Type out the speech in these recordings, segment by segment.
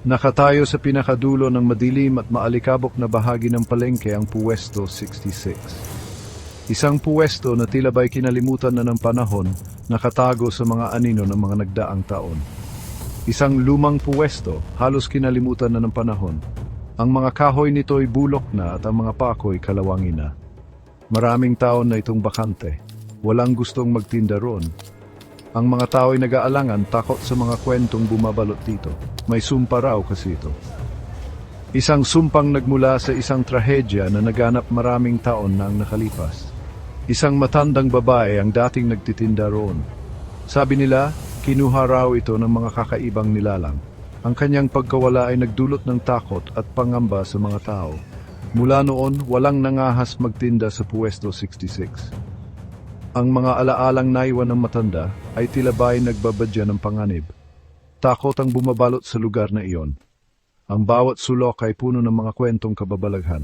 Nakatayo sa pinakadulo ng madilim at maalikabok na bahagi ng palengke ang Puwesto 66. Isang puwesto na tila ba'y kinalimutan na ng panahon, nakatago sa mga anino ng mga nagdaang taon. Isang lumang puwesto, halos kinalimutan na ng panahon. Ang mga kahoy nito ay bulok na at ang mga pako'y kalawangin na. Maraming taon na itong bakante. Walang gustong magtinda roon. Ang mga tao ay nag-aalangan takot sa mga kwentong bumabalot dito. May sumpa raw kasi ito. Isang sumpang nagmula sa isang trahedya na naganap maraming taon na ang nakalipas. Isang matandang babae ang dating nagtitinda roon. Sabi nila, kinuha raw ito ng mga kakaibang nilalang. Ang kanyang pagkawala ay nagdulot ng takot at pangamba sa mga tao. Mula noon, walang nangahas magtinda sa Puesto 66. Ang mga alaalang naiwan ng matanda ay tila ba'y nagbabadya ng panganib. Takot ang bumabalot sa lugar na iyon. Ang bawat sulok ay puno ng mga kwentong kababalaghan.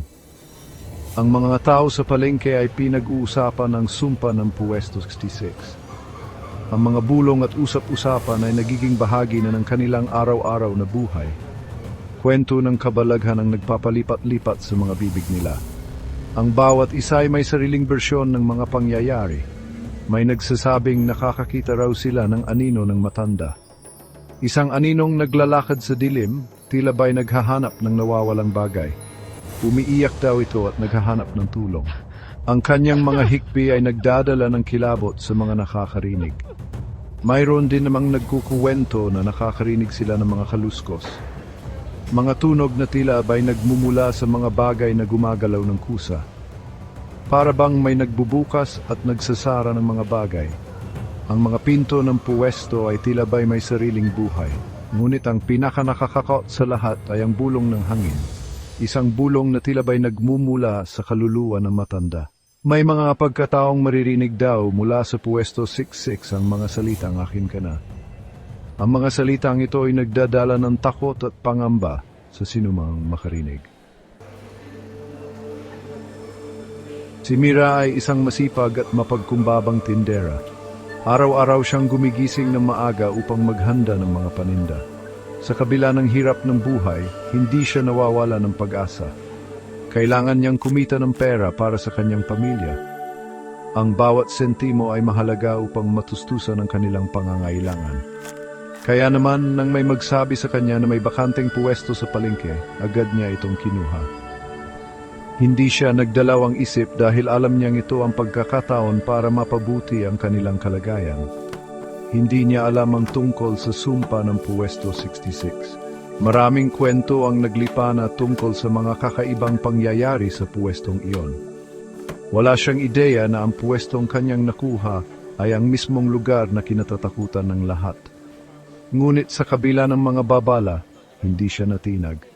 Ang mga tao sa palengke ay pinag-uusapan ng sumpa ng Puesto 66. Ang mga bulong at usap-usapan ay nagiging bahagi na ng kanilang araw-araw na buhay. Kwento ng kabalaghan ang nagpapalipat-lipat sa mga bibig nila. Ang bawat isa ay may sariling bersyon ng mga pangyayari. May nagsasabing nakakakita raw sila ng anino ng matanda. Isang aninong naglalakad sa dilim, tila ba'y naghahanap ng nawawalang bagay. Umiiyak daw ito at naghahanap ng tulong. Ang kanyang mga hikbi ay nagdadala ng kilabot sa mga nakakarinig. Mayroon din namang nagkukuwento na nakakarinig sila ng mga kaluskos. Mga tunog na tila ba'y nagmumula sa mga bagay na gumagalaw ng kusa. Para bang may nagbubukas at nagsasara ng mga bagay. Ang mga pinto ng puwesto ay tila ba'y may sariling buhay. Ngunit ang pinakanakakakot sa lahat ay ang bulong ng hangin. Isang bulong na tila ba'y nagmumula sa kaluluwa ng matanda. May mga pagkataong maririnig daw mula sa puwesto 66 ang mga salitang akin ka na. Ang mga salitang ito ay nagdadala ng takot at pangamba sa sinumang makarinig. Si Mira ay isang masipag at mapagkumbabang tindera. Araw-araw siyang gumigising ng maaga upang maghanda ng mga paninda. Sa kabila ng hirap ng buhay, hindi siya nawawala ng pag-asa. Kailangan niyang kumita ng pera para sa kanyang pamilya. Ang bawat sentimo ay mahalaga upang matustusan ang kanilang pangangailangan. Kaya naman, nang may magsabi sa kanya na may bakanteng puwesto sa palengke, agad niya itong kinuha. Hindi siya nagdalawang isip dahil alam niyang ito ang pagkakataon para mapabuti ang kanilang kalagayan. Hindi niya alam ang tungkol sa sumpa ng Puwesto 66. Maraming kwento ang naglipana tungkol sa mga kakaibang pangyayari sa puwestong iyon. Wala siyang ideya na ang puwestong kanyang nakuha ay ang mismong lugar na kinatatakutan ng lahat. Ngunit sa kabila ng mga babala, hindi siya natinag.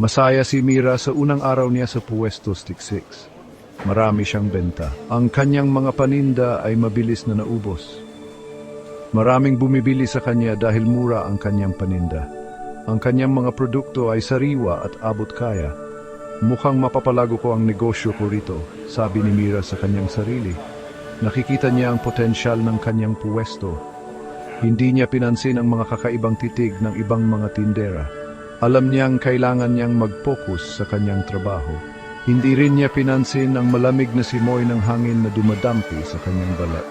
Masaya si Mira sa unang araw niya sa Puesto Stick 6. Marami siyang benta. Ang kanyang mga paninda ay mabilis na naubos. Maraming bumibili sa kanya dahil mura ang kanyang paninda. Ang kanyang mga produkto ay sariwa at abot kaya. Mukhang mapapalago ko ang negosyo ko rito, sabi ni Mira sa kanyang sarili. Nakikita niya ang potensyal ng kanyang puwesto. Hindi niya pinansin ang mga kakaibang titig ng ibang mga tindera. Alam niyang kailangan niyang mag-focus sa kanyang trabaho. Hindi rin niya pinansin ang malamig na simoy ng hangin na dumadampi sa kanyang balat.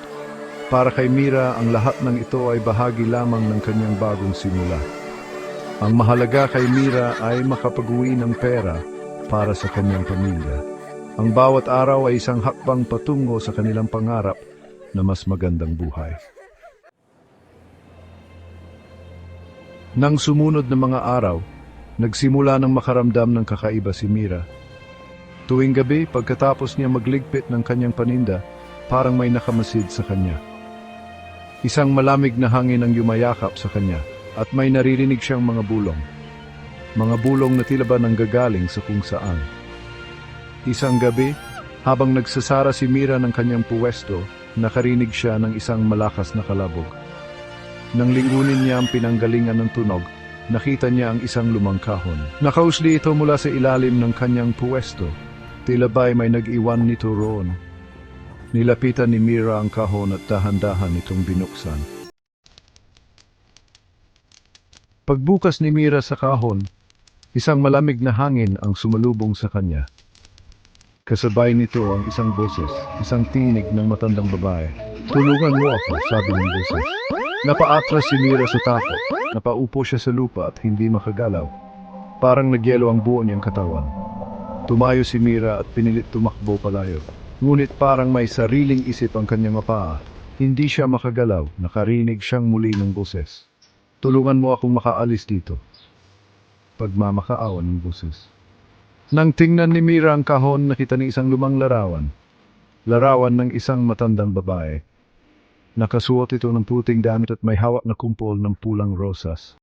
Para kay Mira, ang lahat ng ito ay bahagi lamang ng kanyang bagong simula. Ang mahalaga kay Mira ay makapag-uwi ng pera para sa kanyang pamilya. Ang bawat araw ay isang hakbang patungo sa kanilang pangarap na mas magandang buhay. Nang sumunod na mga araw, nagsimula ng makaramdam ng kakaiba si Mira. Tuwing gabi, pagkatapos niya magligpit ng kanyang paninda, parang may nakamasid sa kanya. Isang malamig na hangin ang yumayakap sa kanya at may naririnig siyang mga bulong. Mga bulong na tila ba nanggagaling sa kung saan. Isang gabi, habang nagsasara si Mira ng kanyang puwesto, nakarinig siya ng isang malakas na kalabog. Nang lingunin niya ang pinanggalingan ng tunog, nakita niya ang isang lumang kahon. Nakausli ito mula sa ilalim ng kanyang puwesto. Tila ba'y may nag-iwan nito roon. Nilapitan ni Mira ang kahon at dahan-dahan itong binuksan. Pagbukas ni Mira sa kahon, isang malamig na hangin ang sumalubong sa kanya. Kasabay nito ang isang boses, isang tinig ng matandang babae. Tulungan mo ako, sabi ng boses. Napaatras si Mira sa takot. Napaupo siya sa lupa at hindi makagalaw. Parang nagyelo ang buo niyang katawan. Tumayo si Mira at pinilit tumakbo palayo. Ngunit parang may sariling isip ang kanyang mapaa. Hindi siya makagalaw, nakarinig siyang muli ng boses. Tulungan mo akong makaalis dito. Pagmamakaawan ng boses. Nang tingnan ni Mira ang kahon, nakita ni isang lumang larawan. Larawan ng isang matandang babae. Nakasuot ito ng puting damit at may hawak na kumpol ng pulang rosas.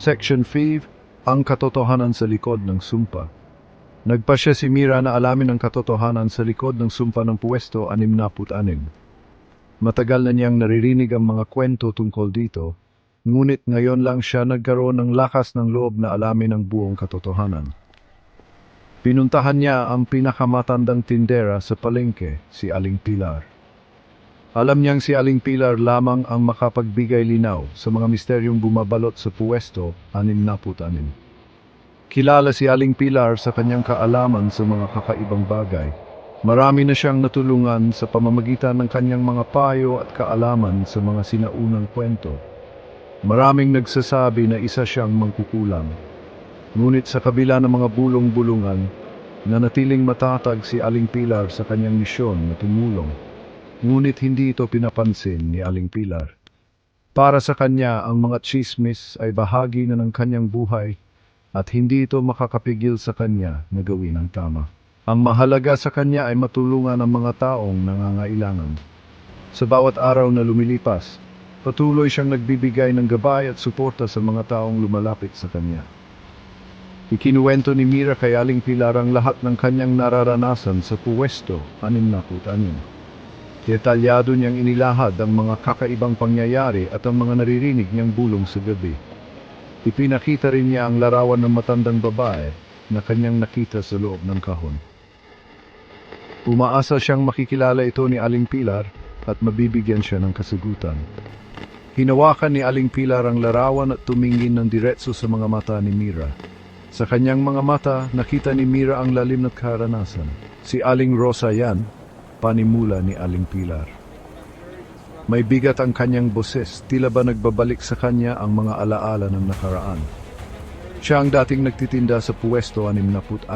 Section 5, Ang katotohanan sa likod ng sumpa. Nagpasya si Mira na alamin ang katotohanan sa likod ng sumpa ng puwesto 66. Matagal na niyang naririnig ang mga kwento tungkol dito, ngunit ngayon lang siya nagkaroon ng lakas ng loob na alamin ang buong katotohanan. Pinuntahan niya ang pinakamatandang tindera sa palengke, si Aling Pilar. Alam niyang si Aling Pilar lamang ang makapagbigay linaw sa mga misteryong bumabalot sa puwesto 66. Kilala si Aling Pilar sa kanyang kaalaman sa mga kakaibang bagay. Marami na siyang natulungan sa pamamagitan ng kanyang mga payo at kaalaman sa mga sinaunang kwento. Maraming nagsasabi na isa siyang mangkukulam. Ngunit sa kabila ng mga bulong-bulungan, nanatiling matatag si Aling Pilar sa kanyang misyon na tumulong. Ngunit hindi ito pinapansin ni Aling Pilar. Para sa kanya, ang mga chismis ay bahagi na ng kanyang buhay at hindi ito makakapigil sa kanya na gawin ang tama. Ang mahalaga sa kanya ay matulungan ang mga taong nangangailangan. Sa bawat araw na lumilipas, patuloy siyang nagbibigay ng gabay at suporta sa mga taong lumalapit sa kanya. Ikinuwento ni Mira kay Aling Pilar ang lahat ng kanyang nararanasan sa puwesto, 66. Detalyado niyang inilahad ang mga kakaibang pangyayari at ang mga naririnig niyang bulong sa gabi. Ipinakita rin niya ang larawan ng matandang babae na kanyang nakita sa loob ng kahon. Umaasa siyang makikilala ito ni Aling Pilar at mabibigyan siya ng kasagutan. Hinawakan ni Aling Pilar ang larawan at tumingin ng diretso sa mga mata ni Mira. Sa kanyang mga mata, nakita ni Mira ang lalim na karanasan. Si Aling Rosa yan, panimula ni Aling Pilar. May bigat ang kanyang boses, tila ba nagbabalik sa kanya ang mga alaala ng nakaraan. Siya ang dating nagtitinda sa puwesto 66.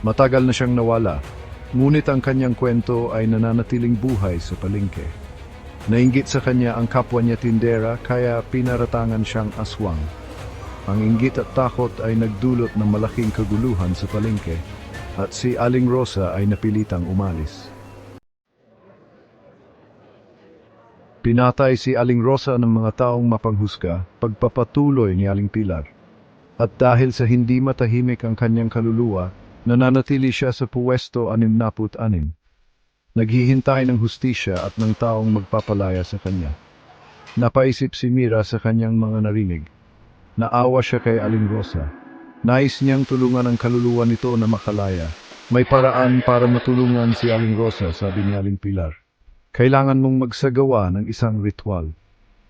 Matagal na siyang nawala, ngunit ang kanyang kwento ay nananatiling buhay sa palengke. Nainggit sa kanya ang kapwa niya tindera kaya pinaratangan siyang aswang. Ang inggit at takot ay nagdulot ng malaking kaguluhan sa palengke at si Aling Rosa ay napilitang umalis. Pinatay si Aling Rosa ng mga taong mapanghusga, pagpapatuloy ni Aling Pilar. At dahil sa hindi matahimik ang kanyang kaluluwa, nananatili siya sa puwesto 66. Naghihintay ng hustisya at ng taong magpapalaya sa kanya. Napaisip si Mira sa kanyang mga narinig. Naawa siya kay Aling Rosa. Nais niyang tulungan ang kaluluwa nito na makalaya. May paraan para matulungan si Aling Rosa, sabi ni Aling Pilar. Kailangan mong magsagawa ng isang ritual.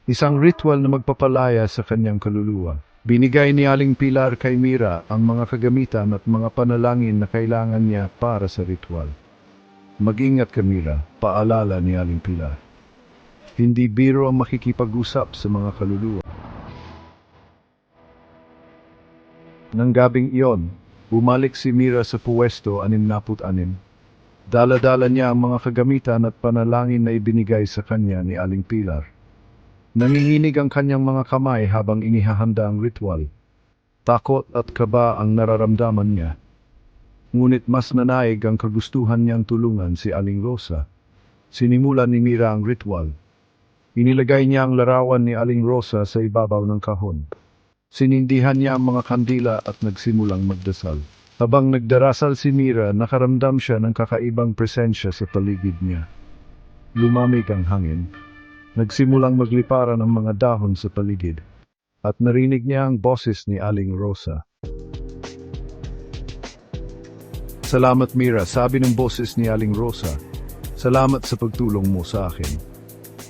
Isang ritual na magpapalaya sa kanyang kaluluwa. Binigay ni Aling Pilar kay Mira ang mga kagamitan at mga panalangin na kailangan niya para sa ritual. Mag-ingat ka Mira, paalala ni Aling Pilar. Hindi biro ang makikipag-usap sa mga kaluluwa. Nang gabing iyon, bumalik si Mira sa puwesto 66. Dala-dala niya ang mga kagamitan at panalangin na ibinigay sa kanya ni Aling Pilar. Nanginginig ang kanyang mga kamay habang inihahanda ang ritual. Takot at kaba ang nararamdaman niya. Ngunit mas nanaig ang kagustuhan niyang tulungan si Aling Rosa. Sinimulan ni Mira ang ritual. Inilagay niya ang larawan ni Aling Rosa sa ibabaw ng kahon. Sinindihan niya ang mga kandila at nagsimulang magdasal. Habang nagdarasal si Mira, nakaramdam siya ng kakaibang presensya sa paligid niya. Lumamig ang hangin. Nagsimulang magliparan ang mga dahon sa paligid. At narinig niya ang boses ni Aling Rosa. Salamat Mira, sabi ng boses ni Aling Rosa. Salamat sa pagtulong mo sa akin.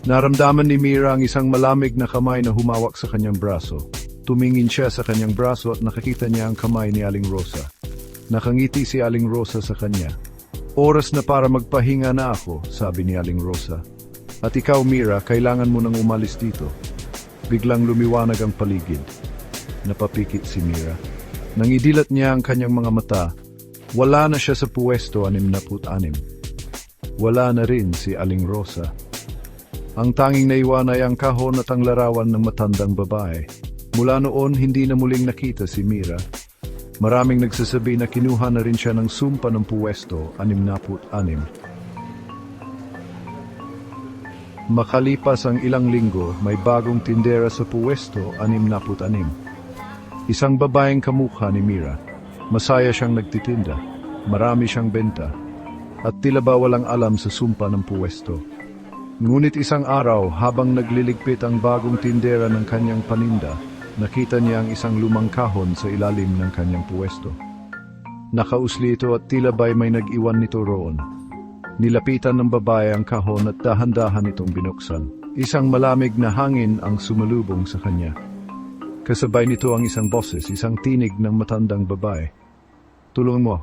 Naramdaman ni Mira ang isang malamig na kamay na humawak sa kanyang braso. Tumingin siya sa kanyang braso at nakakita niya ang kamay ni Aling Rosa. Nakangiti si Aling Rosa sa kanya. Oras na para magpahinga na ako, sabi ni Aling Rosa. At ikaw, Mira, kailangan mo nang umalis dito. Biglang lumiwanag ang paligid. Napapikit si Mira. Nang idilat niya ang kanyang mga mata, wala na siya sa puwesto 66. Wala na rin si Aling Rosa. Ang tanging naiwan ay ang kahon at ang larawan ng matandang babae. Mula noon, hindi na muling nakita si Mira. Maraming nagsasabi na kinuha na rin siya ng sumpa ng puwesto, 66. Makalipas ang ilang linggo, may bagong tindera sa puwesto, 66. Isang babaeng kamukha ni Mira. Masaya siyang nagtitinda. Marami siyang benta. At tila ba walang alam sa sumpa ng puwesto. Ngunit isang araw, habang nagliligpit ang bagong tindera ng kanyang paninda, nakita niya ang isang lumang kahon sa ilalim ng kanyang puwesto. Nakausli ito at tila ba'y may nag-iwan nito roon. Nilapitan ng babae ang kahon at dahan-dahan itong binuksan. Isang malamig na hangin ang sumalubong sa kanya. Kasabay nito ang isang boses, isang tinig ng matandang babae. Tulungan mo,